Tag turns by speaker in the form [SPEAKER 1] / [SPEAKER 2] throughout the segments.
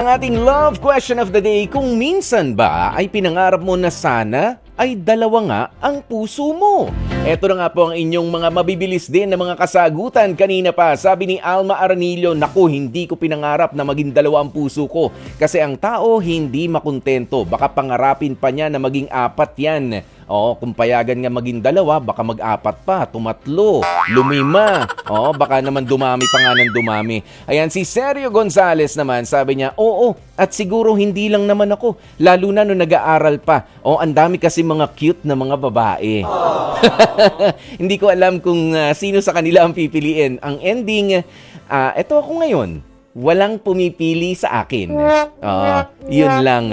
[SPEAKER 1] Ang ating love question of the day, kung minsan ba ay pinangarap mo na sana ay dalawa nga ang puso mo. Ito na nga po ang inyong mga mabibilis din na mga kasagutan kanina pa. Sabi ni Alma Aranillo, naku, hindi ko pinangarap na maging dalawa ang puso ko. Kasi ang tao hindi makontento. Baka pangarapin pa niya na maging apat yan. Oo, kung payagan nga maging dalawa, baka mag-apat pa, tumatlo, lumima. Oo, baka naman dumami pa nga ng dumami. Ayan, si Sergio Gonzales naman, sabi niya, oo, at siguro hindi lang naman ako, lalo na nung nag-aaral pa. O, ang dami kasi mga cute na mga babae. hindi ko alam kung ah, sino sa kanila ang pipiliin. Ang ending, ah, eto ako ngayon. Walang pumipili sa akin. Ah, yun lang.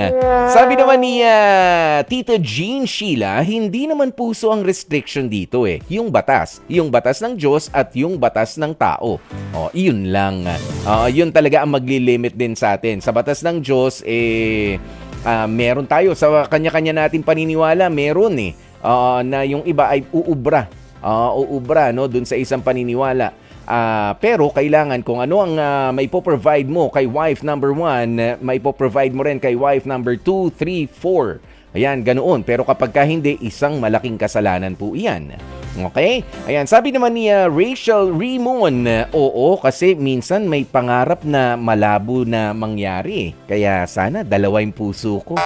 [SPEAKER 1] Sabi naman ni ah, Tita Jean Sheila, hindi naman puso ang restriction dito eh. Yung batas. Yung batas ng Diyos at yung batas ng tao. Oh, yun lang. Ah, yun talaga ang magli-limit din sa atin. Sa batas ng Diyos, eh, ah, meron tayo. Sa kanya-kanya natin paniniwala, meron eh. Ah, na yung iba ay uubra. Ah, uubra no dun sa isang paniniwala. Ah, pero kailangan kung ano ang ah, may provide mo kay wife number one, eh, may provide mo rin kay wife number 2, 3, 4. Ayan, ganoon. Pero kapag ka hindi, isang malaking kasalanan po iyan. Okay? Ayan, sabi naman ni ah, Rachel Rimon, eh, oo, kasi minsan may pangarap na malabo na mangyari. Kaya sana dalawa yung puso ko.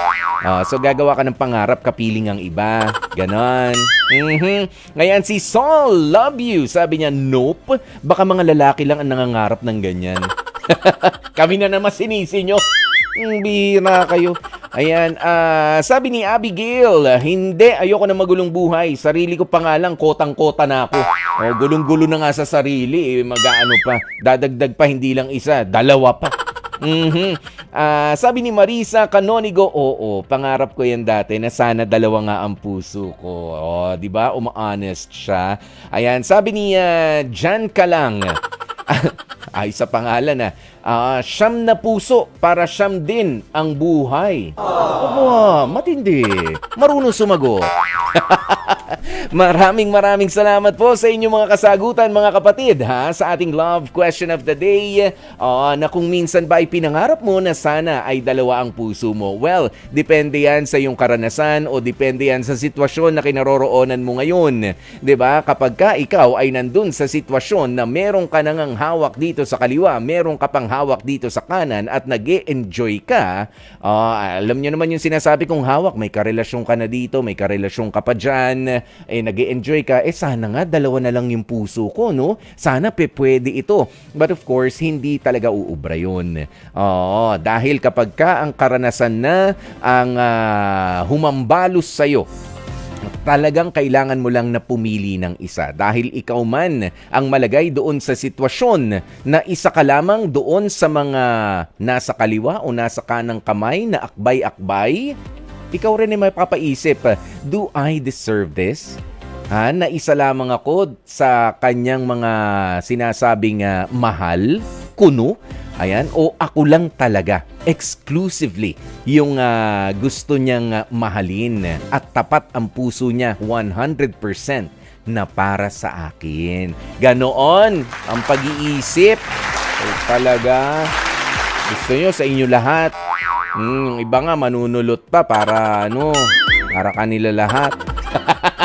[SPEAKER 1] Ah, so gagawa ka ng pangarap, kapiling ang iba. Ganon. Mhm. Ngayon si Saul, love you. Sabi niya, nope. Baka mga lalaki lang ang nangangarap ng ganyan. Kami na naman sinisi nyo. Mm, bira kayo. Ayan, ah, sabi ni Abigail, hindi, ayoko na magulong buhay. Sarili ko pa nga lang, kotang-kota na ako. Oh, gulong-gulo na nga sa sarili, eh, mag-ano pa. Dadagdag pa, hindi lang isa, dalawa pa. Mhm. Ah, sabi ni Marisa Canonigo, oo, pangarap ko yan dati na sana dalawa nga ang puso ko. Oh, 'di ba? Uma-honest siya. Ayan, sabi ni ah, Jan Kalang. Ay, sa pangalan na. Ah, siyam na puso para siyam din ang buhay. Aba, matindi. Marunong sumagot. maraming maraming salamat po sa inyong mga kasagutan mga kapatid ha sa ating love question of the day. Ah, na kung minsan ba ay pinangarap mo na sana ay dalawa ang puso mo? Well depende yan sa iyong karanasan o depende yan sa sitwasyon na kinaroroonan mo ngayon. 'di ba? Kapag ka ikaw ay nandun sa sitwasyon na meron ka nang hawak dito sa kaliwa meron ka pang hawak dito sa kanan at nag enjoy ka ah, alam niyo naman yung sinasabi kong hawak may karelasyon ka na dito may karelasyon ka pa dyan eh nag enjoy ka, eh sana nga dalawa na lang yung puso ko, no? Sana pe pwede ito. But of course, hindi talaga uubra yun. Oo, dahil kapag ka ang karanasan na ang ah, humambalos sa'yo, talagang kailangan mo lang na pumili ng isa dahil ikaw man ang malagay doon sa sitwasyon na isa ka lamang doon sa mga nasa kaliwa o nasa kanang kamay na akbay-akbay ikaw rin ay mapapaisip, do I deserve this? Ha, na isa lamang ako sa kanyang mga sinasabing ah, mahal, kuno, ayan, o ako lang talaga, exclusively, yung ah, gusto niyang ah, mahalin at tapat ang puso niya 100% na para sa akin. Ganoon ang pag-iisip. Eh, talaga, gusto nyo sa inyo lahat, Hmm, yung iba nga manunulot pa para ano, para kanila lahat.